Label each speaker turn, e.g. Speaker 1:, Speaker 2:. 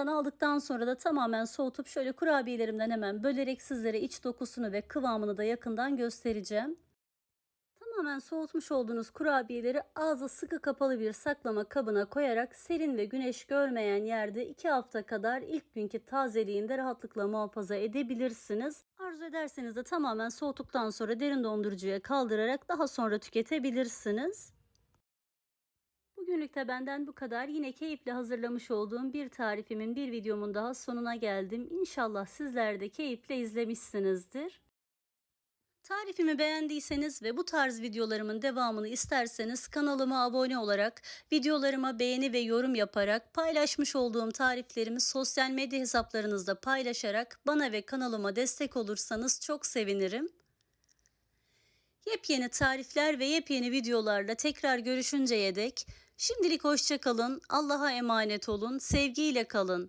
Speaker 1: Fırından aldıktan sonra da tamamen soğutup şöyle kurabiyelerimden hemen bölerek sizlere iç dokusunu ve kıvamını da yakından göstereceğim. Tamamen soğutmuş olduğunuz kurabiyeleri ağzı sıkı kapalı bir saklama kabına koyarak serin ve güneş görmeyen yerde 2 hafta kadar ilk günkü tazeliğinde rahatlıkla muhafaza edebilirsiniz. Arzu ederseniz de tamamen soğuttuktan sonra derin dondurucuya kaldırarak daha sonra tüketebilirsiniz. Bugünlük de benden bu kadar. Yine keyifle hazırlamış olduğum bir tarifimin bir videomun daha sonuna geldim. İnşallah sizler de keyifle izlemişsinizdir. Tarifimi beğendiyseniz ve bu tarz videolarımın devamını isterseniz kanalıma abone olarak, videolarıma beğeni ve yorum yaparak, paylaşmış olduğum tariflerimi sosyal medya hesaplarınızda paylaşarak bana ve kanalıma destek olursanız çok sevinirim. Yepyeni tarifler ve yepyeni videolarla tekrar görüşünceye dek şimdilik hoşça kalın, Allah'a emanet olun, sevgiyle kalın.